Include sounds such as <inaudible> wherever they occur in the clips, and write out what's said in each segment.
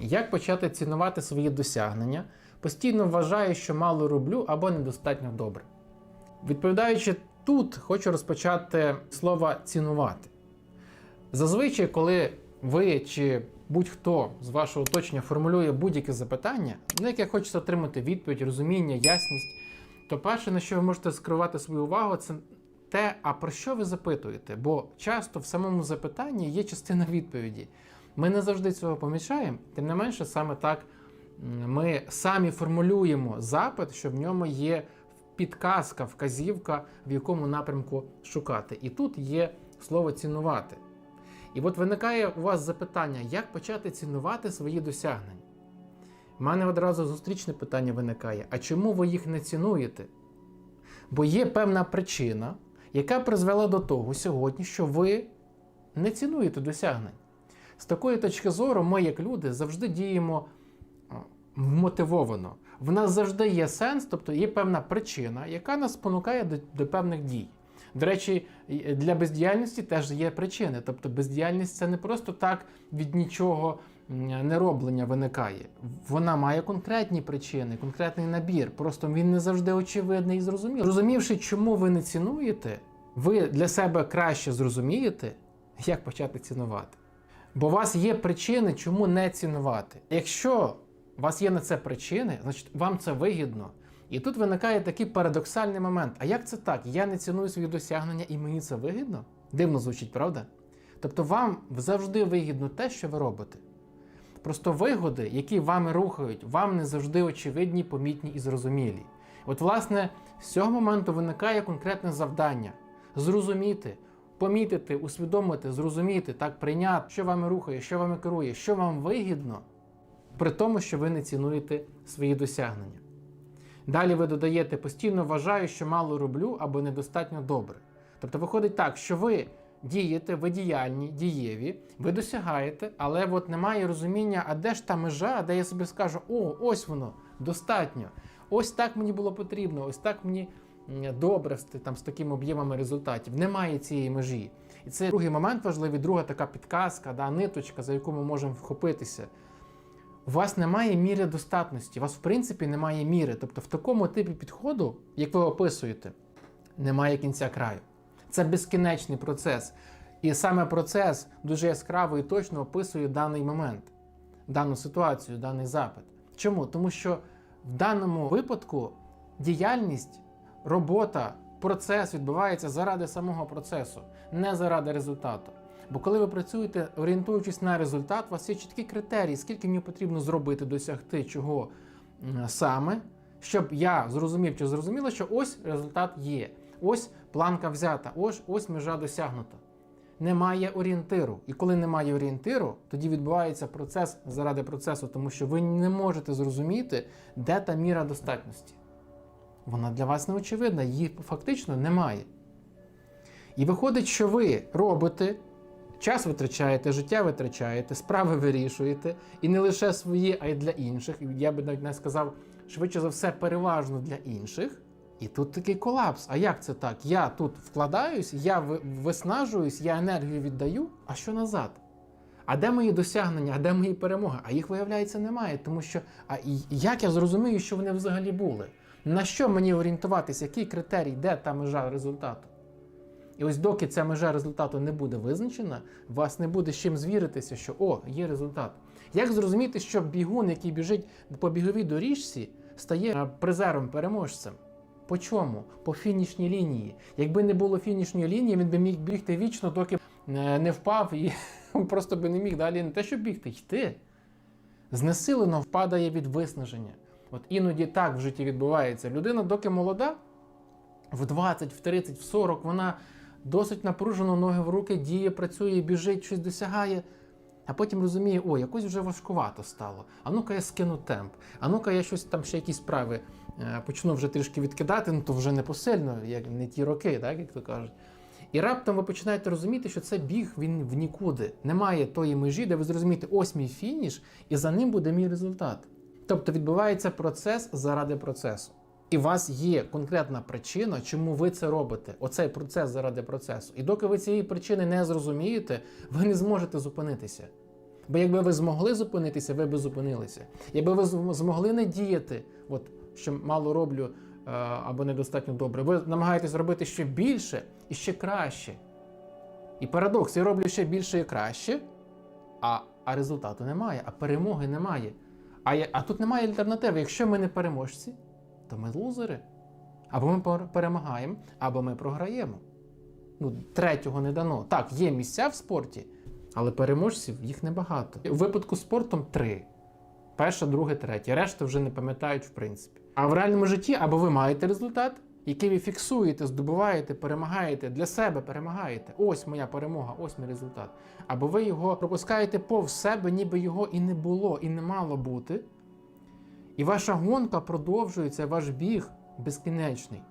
Як почати цінувати свої досягнення? Постійно вважаю, що мало роблю або недостатньо добре. Відповідаючи тут, хочу розпочати слово цінувати. Зазвичай, коли ви чи будь-хто з вашого оточення формулює будь-яке запитання, на яке хочеться отримати відповідь, розуміння, ясність, то перше, на що ви можете скривати свою увагу, це те, а про що ви запитуєте? Бо часто в самому запитанні є частина відповіді. Ми не завжди цього помічаємо, тим не менше, саме так ми самі формулюємо запит, що в ньому є підказка, вказівка, в якому напрямку шукати. І тут є слово цінувати. І от виникає у вас запитання, як почати цінувати свої досягнення? У мене одразу зустрічне питання виникає: а чому ви їх не цінуєте? Бо є певна причина, яка призвела до того сьогодні, що ви не цінуєте досягнень. З такої точки зору, ми, як люди, завжди діємо вмотивовано. В нас завжди є сенс, тобто є певна причина, яка нас спонукає до, до певних дій. До речі, для бездіяльності теж є причини. Тобто бездіяльність це не просто так від нічого нероблення виникає. Вона має конкретні причини, конкретний набір. Просто він не завжди очевидний і зрозумілий. Зрозумівши, чому ви не цінуєте, ви для себе краще зрозумієте, як почати цінувати. Бо у вас є причини, чому не цінувати. Якщо у вас є на це причини, значить вам це вигідно. І тут виникає такий парадоксальний момент. А як це так? Я не ціную свої досягнення і мені це вигідно? Дивно звучить, правда? Тобто вам завжди вигідно те, що ви робите. Просто вигоди, які вами рухають, вам не завжди очевидні, помітні і зрозумілі. От, власне, з цього моменту виникає конкретне завдання зрозуміти, помітити, усвідомити, зрозуміти, так прийняти, що вами рухає, що вами керує, що вам вигідно, при тому, що ви не цінуєте свої досягнення. Далі ви додаєте постійно вважаю, що мало роблю або недостатньо добре. Тобто виходить так, що ви дієте, ви діяльні, дієві, ви досягаєте, але от немає розуміння, а де ж та межа, де я собі скажу, о, ось воно, достатньо. Ось так мені було потрібно, ось так мені добре там, з такими об'ємами результатів. Немає цієї межі. І це другий момент важливий, друга така підказка, да, ниточка, за яку ми можемо вхопитися. У вас немає міри достатності, у вас в принципі немає міри. Тобто в такому типі підходу, як ви описуєте, немає кінця краю. Це безкінечний процес. І саме процес дуже яскраво і точно описує даний момент, дану ситуацію, даний запит. Чому? Тому що в даному випадку діяльність, робота, процес відбувається заради самого процесу, не заради результату. Бо коли ви працюєте, орієнтуючись на результат, у вас є чіткі критерії, скільки мені потрібно зробити, досягти чого саме, щоб я зрозумів чи зрозуміла, що ось результат є, ось планка взята, ось ось межа досягнута. Немає орієнтиру. І коли немає орієнтиру, тоді відбувається процес заради процесу, тому що ви не можете зрозуміти, де та міра достатності. Вона для вас не очевидна, її фактично немає. І виходить, що ви робите, час витрачаєте, життя витрачаєте, справи вирішуєте, і не лише свої, а й для інших. Я би навіть не сказав, швидше за все, переважно для інших. І тут такий колапс. А як це так? Я тут вкладаюсь, я ви- виснажуюсь, я енергію віддаю. А що назад? А де мої досягнення, а де мої перемоги? А їх, виявляється, немає. Тому що а як я зрозумію, що вони взагалі були? На що мені орієнтуватися, який критерій, де та межа результату? І ось доки ця межа результату не буде визначена, вас не буде з чим звіритися, що о, є результат. Як зрозуміти, що бігун, який біжить по біговій доріжці, стає призером, переможцем? По чому? По фінішній лінії. Якби не було фінішної лінії, він би міг бігти вічно, доки е, не впав і <laughs> просто би не міг далі не те, що бігти, йти. Знесилено впадає від виснаження. От іноді так в житті відбувається. Людина, доки молода, в 20, в 30, в 40, вона досить напружено ноги в руки, діє, працює, біжить, щось досягає. А потім розуміє, о, якось вже важкувато стало. А ну-ка я скину темп. А ну-ка я щось там ще якісь справи е, почну вже трішки відкидати, ну то вже не посильно, як не ті роки, так, як то кажуть. І раптом ви починаєте розуміти, що це біг він в нікуди. Немає тої межі, де ви зрозумієте, ось мій фініш, і за ним буде мій результат. Тобто відбувається процес заради процесу. І у вас є конкретна причина, чому ви це робите. Оцей процес заради процесу. І доки ви цієї причини не зрозумієте, ви не зможете зупинитися. Бо якби ви змогли зупинитися, ви б зупинилися. Якби ви змогли не діяти, от що мало роблю е, або недостатньо добре, ви намагаєтесь робити ще більше і ще краще. І парадокс, я роблю ще більше і краще, а, а результату немає, а перемоги немає. А, а тут немає альтернативи. Якщо ми не переможці, то ми лузери. Або ми перемагаємо, або ми програємо. Ну, третього не дано. Так, є місця в спорті, але переможців їх небагато. У випадку спортом три. Перше, друге, третє. Решта вже не пам'ятають, в принципі. А в реальному житті або ви маєте результат, який ви фіксуєте, здобуваєте, перемагаєте, для себе перемагаєте. Ось моя перемога, ось мій результат. Або ви його пропускаєте повз себе, ніби його і не було, і не мало бути. І ваша гонка продовжується, ваш біг безкінечний.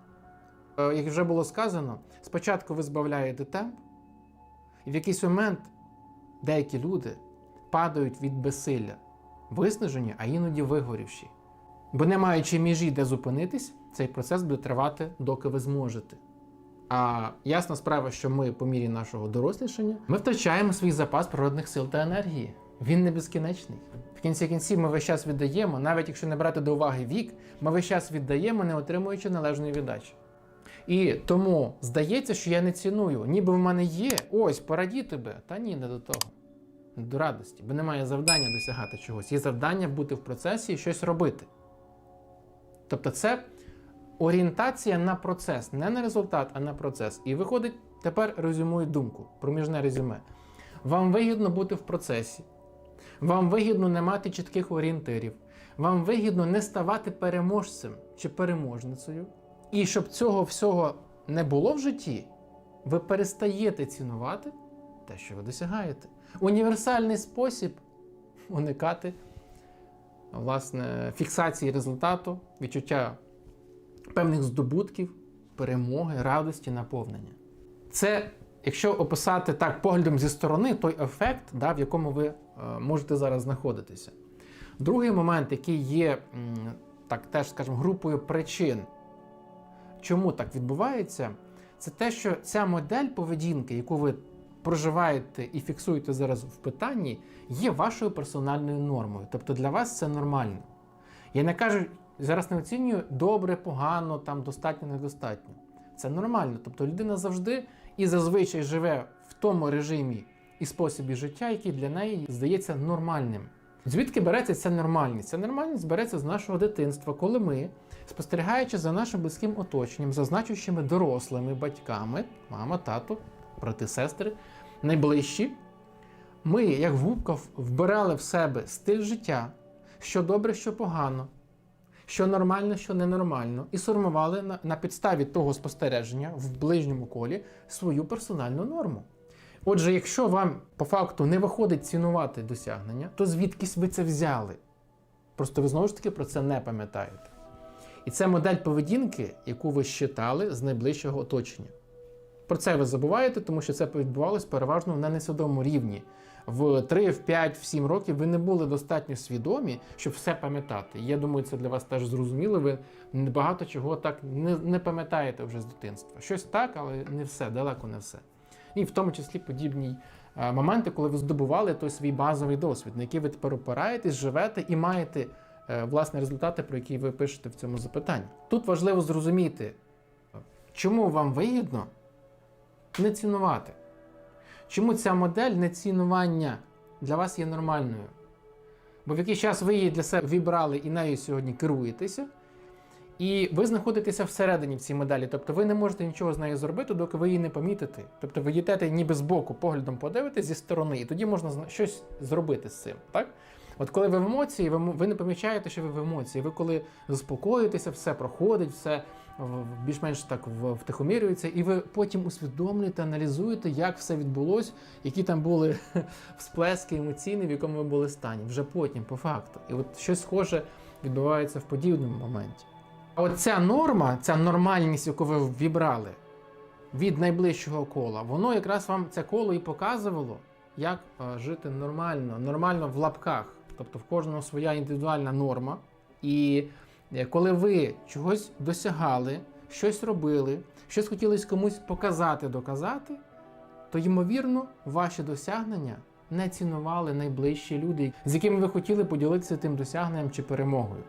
Е, Як вже було сказано, спочатку ви збавляєте темп, і в якийсь момент деякі люди падають від безсилля, виснажені, а іноді вигорівші. Бо не маючи межі, де зупинитись, цей процес буде тривати, доки ви зможете. А ясна справа, що ми, по мірі нашого дорослішання, ми втрачаємо свій запас природних сил та енергії. Він не безкінечний. В кінці кінців ми весь час віддаємо, навіть якщо не брати до уваги вік, ми весь час віддаємо, не отримуючи належної віддачі. І тому здається, що я не ціную, ніби в мене є, ось, пораді тебе. Та ні, не до того. Не до радості, бо немає завдання досягати чогось. Є завдання бути в процесі і щось робити. Тобто це орієнтація на процес, не на результат, а на процес. І виходить, тепер резюмую думку, проміжне резюме. Вам вигідно бути в процесі, вам вигідно не мати чітких орієнтирів, вам вигідно не ставати переможцем чи переможницею. І щоб цього всього не було в житті, ви перестаєте цінувати те, що ви досягаєте. Універсальний спосіб уникати власне, фіксації результату, відчуття певних здобутків, перемоги, радості, наповнення. Це, якщо описати так поглядом зі сторони, той ефект, да, в якому ви е, можете зараз знаходитися. Другий момент, який є так теж, скажімо, групою причин, чому так відбувається, це те, що ця модель поведінки, яку ви проживаєте і фіксуєте зараз в питанні, є вашою персональною нормою. Тобто для вас це нормально. Я не кажу, зараз не оцінюю добре, погано, там достатньо, недостатньо. Це нормально. Тобто людина завжди і зазвичай живе в тому режимі і способі життя, який для неї здається нормальним. Звідки береться ця нормальність? Ця нормальність береться з нашого дитинства, коли ми, спостерігаючи за нашим близьким оточенням, за значущими дорослими батьками, мама, тато, брати, сестри, найближчі, ми, як губка, вбирали в себе стиль життя, що добре, що погано, що нормально, що ненормально, і сформували на, на підставі того спостереження в ближньому колі свою персональну норму. Отже, якщо вам по факту не виходить цінувати досягнення, то звідкись ви це взяли? Просто ви знову ж таки про це не пам'ятаєте. І це модель поведінки, яку ви щитали з найближчого оточення. Про це ви забуваєте, тому що це відбувалось переважно на несвідомому рівні. В 3, в 5, в 7 років ви не були достатньо свідомі, щоб все пам'ятати. Я думаю, це для вас теж зрозуміло. Ви багато чого так не, не пам'ятаєте вже з дитинства. Щось так, але не все, далеко не все. І в тому числі подібні е, моменти, коли ви здобували той свій базовий досвід, на який ви тепер опираєтесь, живете і маєте е, власне результати, про які ви пишете в цьому запитанні. Тут важливо зрозуміти, чому вам вигідно не цінувати. Чому ця модель нецінування для вас є нормальною? Бо в якийсь час ви її для себе вибрали і нею сьогодні керуєтеся, і ви знаходитеся всередині в цій моделі. Тобто ви не можете нічого з нею зробити, доки ви її не помітите. Тобто ви їдете ніби з боку, поглядом подивитесь зі сторони, і тоді можна щось зробити з цим. Так? От коли ви в емоції, ви, ви не помічаєте, що ви в емоції. Ви коли заспокоїтеся, все проходить, все більш-менш так втихомірюється, і ви потім усвідомлюєте, аналізуєте, як все відбулось, які там були <laughs> всплески емоційні, в якому ви були стані. Вже потім, по факту. І от щось схоже відбувається в подібному моменті. А от ця норма, ця нормальність, яку ви вібрали від найближчого кола, воно якраз вам це коло і показувало, як е, жити нормально, нормально в лапках. Тобто в кожного своя індивідуальна норма. І е, коли ви чогось досягали, щось робили, щось хотілося комусь показати, доказати, то ймовірно, ваші досягнення не цінували найближчі люди, з якими ви хотіли поділитися тим досягненням чи перемогою.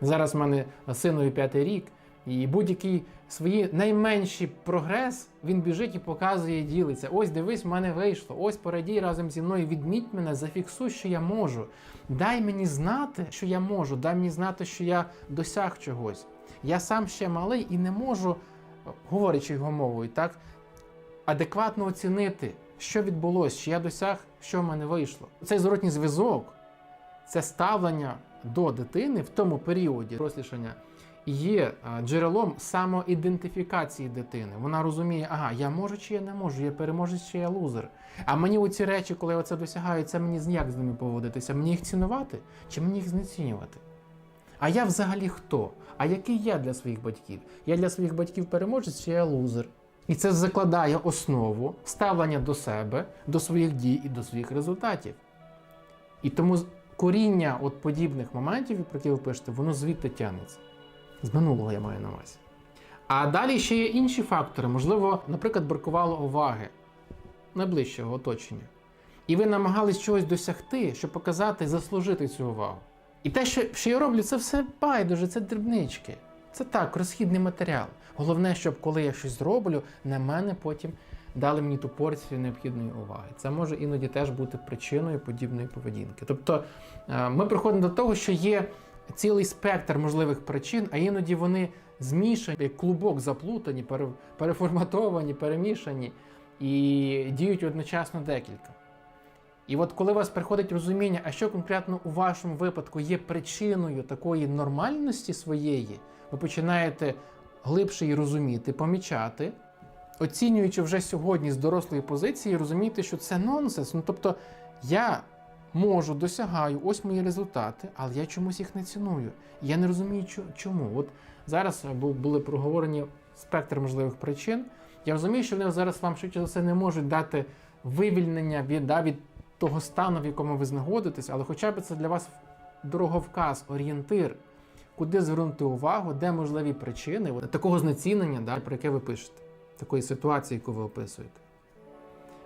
Зараз в мене синові п'ятий рік, і будь-який свої найменший прогрес він біжить і показує, і ділиться. Ось дивись, в мене вийшло. Ось порадій разом зі мною. Відміть мене, зафіксуй, що я можу. Дай мені знати, що я можу. Дай мені знати, що я досяг чогось. Я сам ще малий і не можу, говорячи його мовою, так адекватно оцінити, що відбулося, чи я досяг, що в мене вийшло. Цей зворотній зв'язок, це ставлення до дитини в тому періоді дорослішання є джерелом самоідентифікації дитини. Вона розуміє, ага, я можу чи я не можу, я переможець чи я лузер. А мені оці речі, коли я це досягаю, це мені ніяк з ними поводитися. Мені їх цінувати чи мені їх знецінювати? А я взагалі хто? А який я для своїх батьків? Я для своїх батьків переможець чи я лузер? І це закладає основу ставлення до себе, до своїх дій і до своїх результатів. І тому коріння от подібних моментів, про які ви пишете, воно звідти тягнеться. З минулого я маю на увазі. А далі ще є інші фактори. Можливо, наприклад, бракувало уваги найближчого оточення. І ви намагались чогось досягти, щоб показати, заслужити цю увагу. І те, що, що я роблю, це все байдуже, це дрібнички. Це так, розхідний матеріал. Головне, щоб коли я щось зроблю, на мене потім дали мені ту порцію необхідної уваги. Це може іноді теж бути причиною подібної поведінки. Тобто е, ми приходимо до того, що є цілий спектр можливих причин, а іноді вони змішані, як клубок заплутані, переформатовані, перемішані і діють одночасно декілька. І от коли у вас приходить розуміння, а що конкретно у вашому випадку є причиною такої нормальності своєї, ви починаєте глибше її розуміти, помічати, оцінюючи вже сьогодні з дорослої позиції, розумієте, що це нонсенс. Ну тобто я можу, досягаю, ось мої результати, але я чомусь їх не ціную. Я не розумію, чому. От зараз е, були проговорені спектр можливих причин. Я розумію, що вони зараз вам швидше за все не можуть дати вивільнення від, да, від того стану, в якому ви знаходитесь, але хоча б це для вас дороговказ, орієнтир, куди звернути увагу, де можливі причини от, такого знецінення, да, про яке ви пишете, такої ситуації, яку ви описуєте.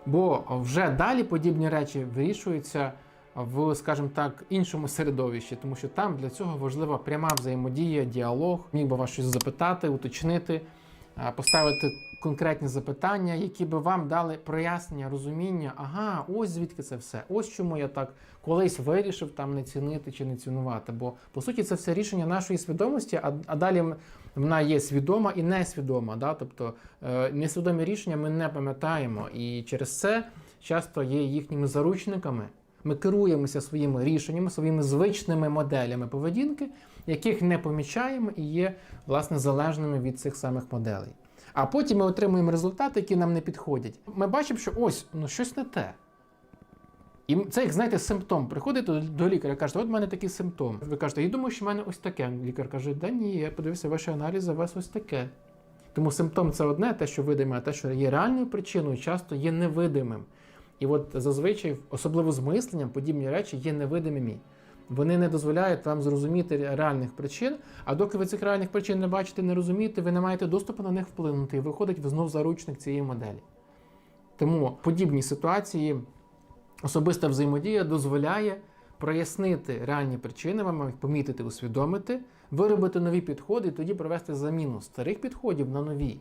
Бо вже далі подібні речі вирішуються в, скажімо так, іншому середовищі, тому що там для цього важлива пряма взаємодія, діалог, міг би вас щось запитати, уточнити, поставити конкретні запитання, які би вам дали прояснення, розуміння, ага, ось звідки це все, ось чому я так колись вирішив там не цінити чи не цінувати. Бо по суті це все рішення нашої свідомості, а, а далі вона є свідома і несвідома. Да? Тобто е, несвідомі рішення ми не пам'ятаємо, і через це часто є їхніми заручниками. Ми керуємося своїми рішеннями, своїми звичними моделями поведінки, яких не помічаємо і є власне залежними від цих самих моделей. А потім ми отримуємо результати, які нам не підходять. Ми бачимо, що ось ну щось не те. І це, як знаєте, симптом. Приходите до, лікаря, кажете, от в мене такий симптом. Ви кажете, я думаю, що в мене ось таке. Лікар каже, да ні, я подивився ваші аналізи, у вас ось таке. Тому симптом це одне, те, що видиме, а те, що є реальною причиною, часто є невидимим. І от зазвичай, особливо з мисленням, подібні речі є невидимими. Вони не дозволяють вам зрозуміти реальних причин, а доки ви цих реальних причин не бачите, не розумієте, ви не маєте доступу на них вплинути. І виходить ви знов заручник цієї моделі. Тому подібні ситуації особиста взаємодія дозволяє прояснити реальні причини, вам їх помітити, усвідомити, виробити нові підходи і тоді провести заміну старих підходів на нові.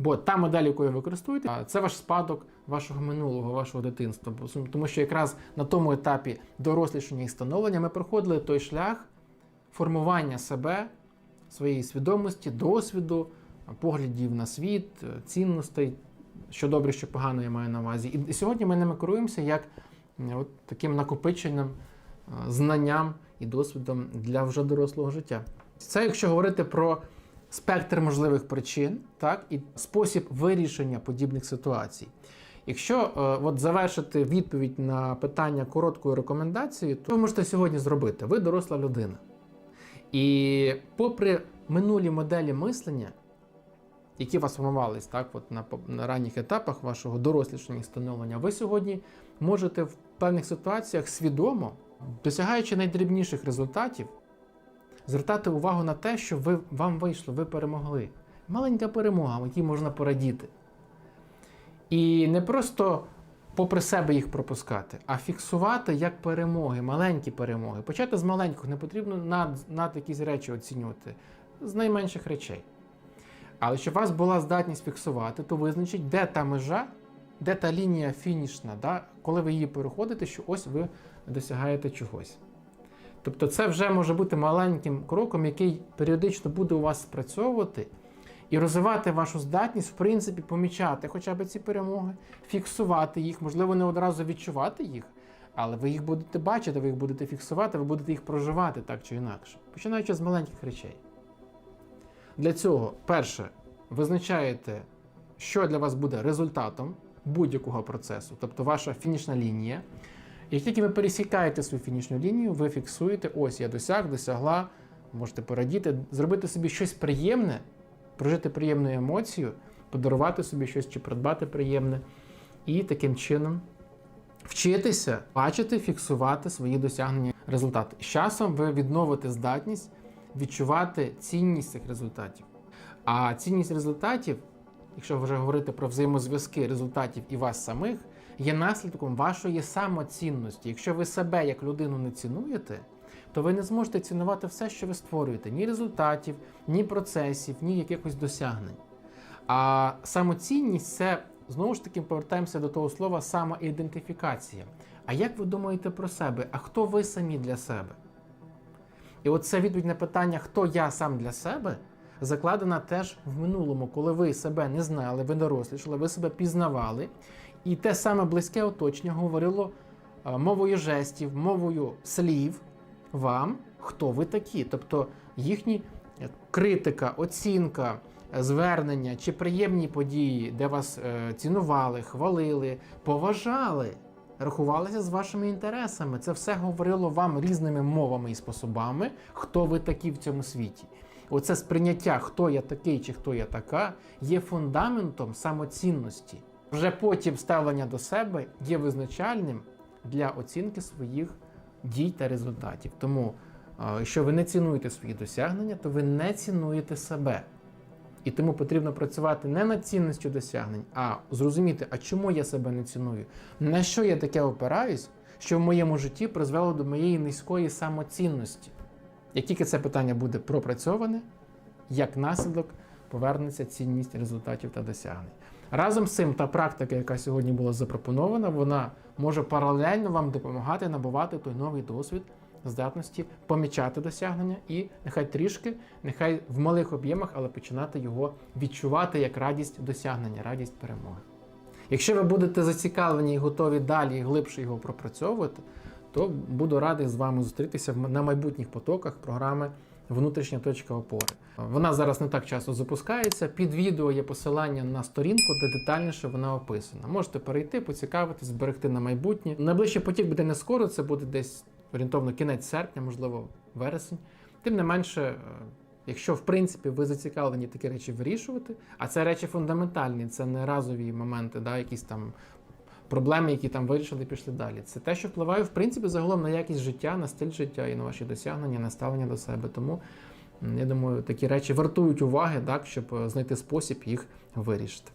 Бо та модель, якою ви користуєте, це ваш спадок вашого минулого, вашого дитинства. Тому що якраз на тому етапі дорослішання і становлення ми проходили той шлях формування себе, своєї свідомості, досвіду, поглядів на світ, цінностей, що добре, що погано я маю на увазі. І- сьогодні ми ними керуємося як от таким накопиченням, знанням і досвідом для вже дорослого життя. Це якщо говорити про спектр можливих причин, так, і спосіб вирішення подібних ситуацій. Якщо е, от завершити відповідь на питання короткою рекомендацією, то ви можете сьогодні зробити. Ви доросла людина. І попри минулі моделі мислення, які вас формувались так, от на, на ранніх етапах вашого дорослішання і становлення, ви сьогодні можете в певних ситуаціях свідомо, досягаючи найдрібніших результатів, звертати увагу на те, що ви, вам вийшло, ви перемогли. Маленька перемога, якій можна порадіти. І не просто попри себе їх пропускати, а фіксувати як перемоги, маленькі перемоги. Почати з маленьких, не потрібно над, над якісь речі оцінювати, з найменших речей. Але щоб у вас була здатність фіксувати, то визначить, де та межа, де та лінія фінішна, да? коли ви її переходите, що ось ви досягаєте чогось. Тобто це вже може бути маленьким кроком, який періодично буде у вас спрацьовувати і розвивати вашу здатність, в принципі, помічати хоча б ці перемоги, фіксувати їх, можливо, не одразу відчувати їх, але ви їх будете бачити, ви їх будете фіксувати, ви будете їх проживати так чи інакше, починаючи з маленьких речей. Для цього, перше, визначаєте, що для вас буде результатом будь-якого процесу, тобто ваша фінішна лінія. Як тільки ви пересікаєте свою фінішну лінію, ви фіксуєте, ось я досяг, досягла, можете порадіти, зробити собі щось приємне, прожити приємну емоцію, подарувати собі щось чи придбати приємне, і таким чином вчитися бачити, фіксувати свої досягнення результати. З часом ви відновите здатність відчувати цінність цих результатів. А цінність результатів, якщо вже говорити про взаємозв'язки результатів і вас самих, є наслідком вашої самоцінності. Якщо ви себе як людину не цінуєте, то ви не зможете цінувати все, що ви створюєте: ні результатів, ні процесів, ні якихось досягнень. А самоцінність це знову ж таки повертаємося до того слова самоідентифікація. А як ви думаєте про себе? А хто ви самі для себе? І от це відповідь на питання, хто я сам для себе, закладена теж в минулому, коли ви себе не знали, ви дорослішали, ви себе пізнавали, і те саме близьке оточення говорило е, мовою жестів, мовою слів вам, хто ви такі. Тобто їхні е, критика, оцінка, е, звернення чи приємні події, де вас цінували, хвалили, поважали. Рахувалися з вашими інтересами. Це все говорило вам різними мовами і способами, хто ви такі в цьому світі. Оце сприйняття, хто я такий чи хто я така, є фундаментом самоцінності. Вже потім ставлення до себе є визначальним для оцінки своїх дій та результатів. Тому, якщо ви не цінуєте свої досягнення, то ви не цінуєте себе. І тому потрібно працювати не над цінністю досягнень, а зрозуміти, а чому я себе не ціную, на що я таке опираюсь, що в моєму житті призвело до моєї низької самоцінності. Як тільки це питання буде пропрацьоване, як наслідок повернеться цінність результатів та досягнень. Разом з цим та практика, яка сьогодні була запропонована, вона може паралельно вам допомагати набувати той новий досвід здатності помічати досягнення і нехай трішки, нехай в малих об'ємах, але починати його відчувати як радість досягнення, радість перемоги. Якщо ви будете зацікавлені і готові далі і глибше його пропрацьовувати, то буду радий з вами зустрітися на майбутніх потоках програми Внутрішня точка опори. Вона зараз не так часто запускається. Під відео є посилання на сторінку, де детальніше вона описана. Можете перейти, поцікавитись, зберегти на майбутнє. Найближчий потік буде не скоро, це буде десь орієнтовно кінець серпня, можливо, вересень. Тим не менше, е, якщо в принципі ви зацікавлені такі речі вирішувати, а це речі фундаментальні, це не разові моменти, да, якісь там проблеми, які там вирішили, пішли далі. Це те, що впливає в принципі загалом на якість життя, на стиль життя і на ваші досягнення, на ставлення до себе. Тому я думаю, такі речі вартують уваги, так, щоб е, знайти спосіб їх вирішити.